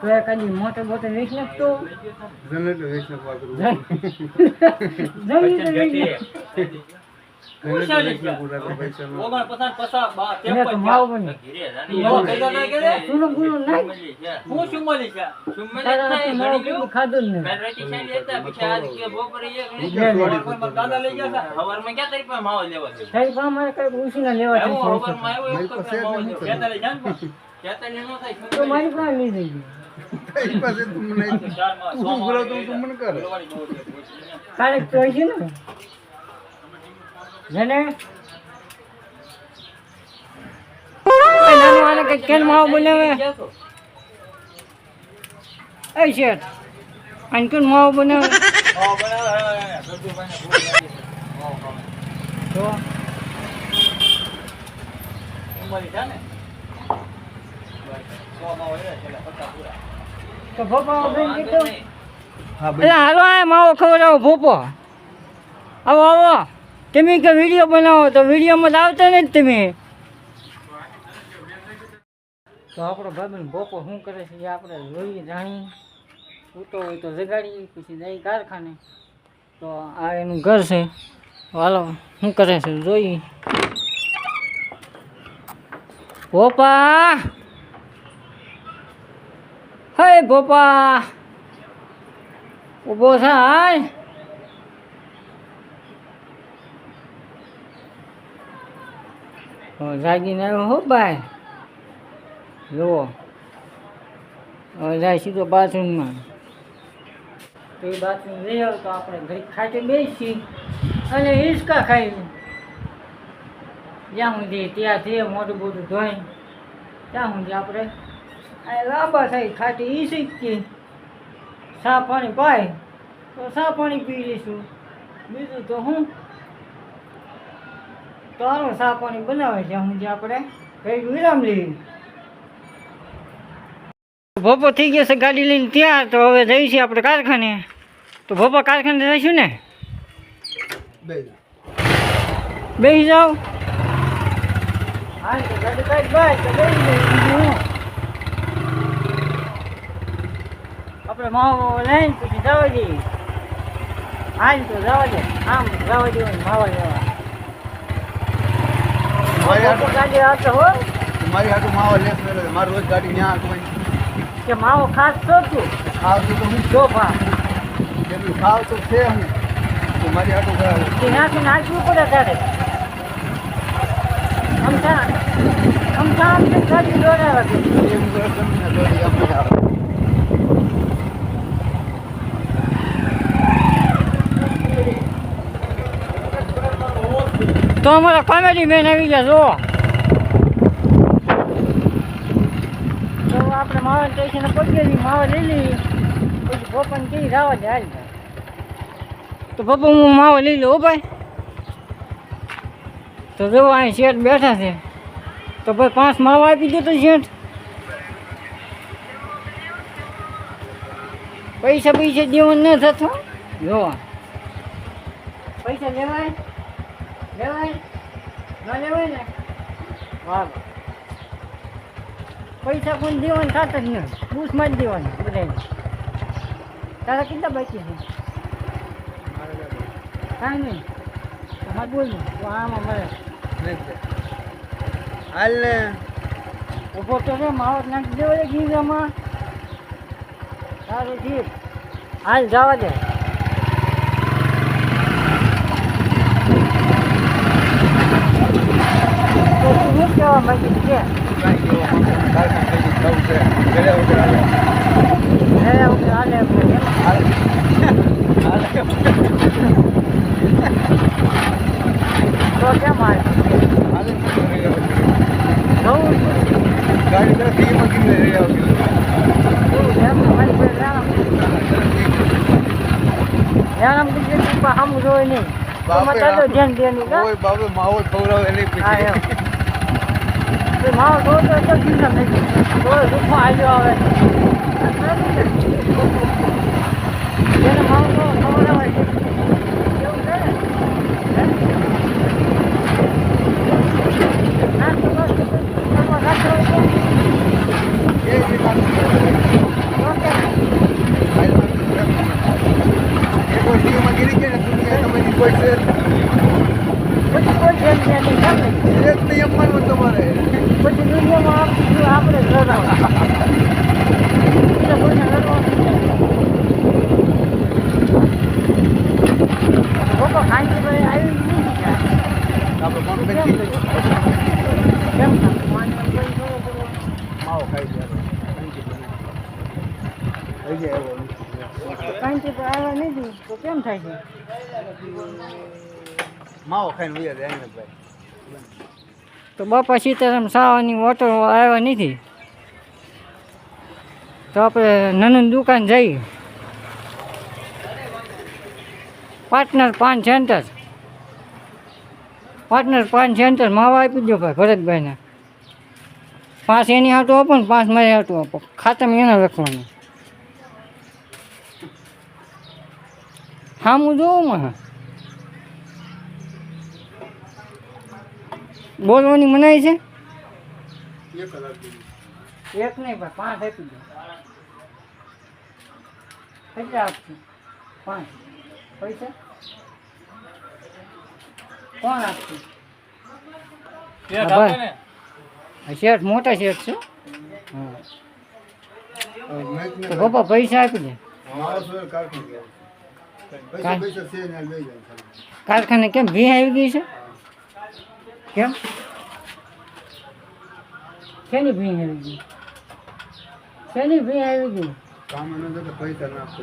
તો એ કદી મોટો મોટો જમી તો વેચ જનરેટર વેચને પૂરા પૈસા નો એને તો માવ બને સુનું ગુનું નાખ. તારા હાથે માવ કેટલું ખાધું જ નહીં. તારી પાસે મારે કંઈક ઉછીના લેવા તો મારી પાસે લઈ જઈ તારી પાસે તું મને તું બોલાવ તો તું મને કર. કાલે તો છે ને? જેને એ આને કઈ કેન માવ બનાવે એ શેઠ આને કેન માવ બનાવે તો કીધું હા એટલે હાલો આ માવો ખવડાવો ભોપો. આવો આવો. તમે કે વીડિયો બનાવો તો વિડીયોમાં આવતા નથી તમે. તો આપણો ભાઈ ભોપો શું કરે છે એ આપણે જોઈએ જાણીએ. સૂતો હોય તો જગાડીએ પછી જઈ કારખાને. તો આ એનું ઘર છે. હાલો શું કરે છે જોઈએ. ભોપા! હે ભોપા ઊભો થાય. જાગીને આવ્યો હો ભાઈ જુઓ. જાય સીધો બાથરૂમમાં. તો એ બાથરૂમ લઈ આવ તો આપણે ઘરે ખાટે બેસી અને હિંચકા ખાઈ જ્યાં સુધી ત્યાં તે મોટું બોટું ધોઈ, ત્યાં સુધી આપણે આ લાંબા થઈ ખાટી ઈ શીખીએ સા પાણી પાય તો સા પાણી પી લઈશું. બીજું તો હું? તારું સા પાણી બનાવે છે હું જે આપણે. કઈ વિરામ લઈએ. ભોપો થઈ ગયો છે ગાડી લઈને ત્યાં તો હવે જઈશું આપણે કારખાને. તો ભોપા કારખાને જઈશું ને? બેસી જાઓ. હા ગાડી કાઢ બાય તો બેસી જઈએ બીજું હું આપણે માવો લઈને પછી જવા દઈએ હાલ તો જવા દે. આમ જવા દે માવા હાટુ ગાડી આવતો હો. મારી હાટુ માવા મેળવે મારી રોજ ગાડી ત્યાં કોઈ. કે માવો ખાસ તો તું. ખાવતું તો હું. જો ભા. એટલું ખાવ તો છે હું. તો મારી હાટું કે નાખી નાખવું પડે તારે. અમથા અમથા આમ તો ગાડી દોડાવે છે. એમ દર્શન ને દોડી આપણે આવે તો અમારા કોમેડી મેન આવી ગયા જો આપણે માવા સ્ટેશન પગેલી માવા લઈ લઈ પછી પપ્પાને કહી રાવા હાલ તો પપ્પા હું માવો લઈ લઉં ભાઈ. તો જો અહીં શેઠ બેઠા છે. તો ભાઈ, પાંચ માવા આપી દો તો શેઠ. પૈસા પૈસા દેવાનું ન થતો. જો પૈસા લેવાય? લેવાય? ન લેવાય ને? વાહ પૈસા કોણ દેવાનું થતા જ નહીં. પૂછમાં જ દેવાનું બધાને તારા કેટલા બાકી છે? કાંઈ નહીં. તમારે બોલું તો આમાં મળે. હાલ ને. ઊભો તો છે માવત નાખી દેવો છે ગીરામાં સારું ઠીક હાલ જવા દે તો તું શું કહેવા માંગી છે કાંઈ કેવું મને કારખાને લઈ જવું છે ઘરે વગર હાલે હે ઓકે હાલે આપણે એમ. હાલે હાલે તો કેમ ગાડી તરફ ફી રહી આવતી નહીં. ધ્યાન દેવાનું બાબુ માવો ખવડાવે એની હા એમ. તો મારો દોસ્ત એક જ ચિંતા નથી. દોડે દુઃખમાં આવ્યો આવે એને મારો તો ખબર હોય. કોઈ છે? પછી કોઈ જેમ છે નહીં એક નહીં આપવાનું તમારે. પછી દુનિયામાં આપણે કાંઈ આવ્યા નથી તો કેમ થાય છે? માવો ખાઈને ઉયા જાય તો બાપા સીતારામ સાવાની ઓટો આવ્યા નથી. તો આપણે નાનું દુકાન જઈએ. Partner paan center. Partner paan center માવા આપી દો ભાઈ ભરતભાઈને. પાંચ એની હાટું આપો ને પાંચ મારી હાટું આપો. ખાતામાં એના લખવાનું. સામું જોવું મને બોલવાની મનાઈ છે? એક નહીં ભાઈ પાંચ આપી દો. કેટલા આપશું? પાંચ. પૈસા? કોણ આપશું? શેઠ મોટા શેઠ છે? હા. તો પપ્પા પૈસા આપી દે. કારખાને કેમ ભી આવી ગઈ છે? કેમ? શેની ભી આવી ગઈ? શેની ભી આવી ગઈ? કામ એને તો પૈસા નાખતો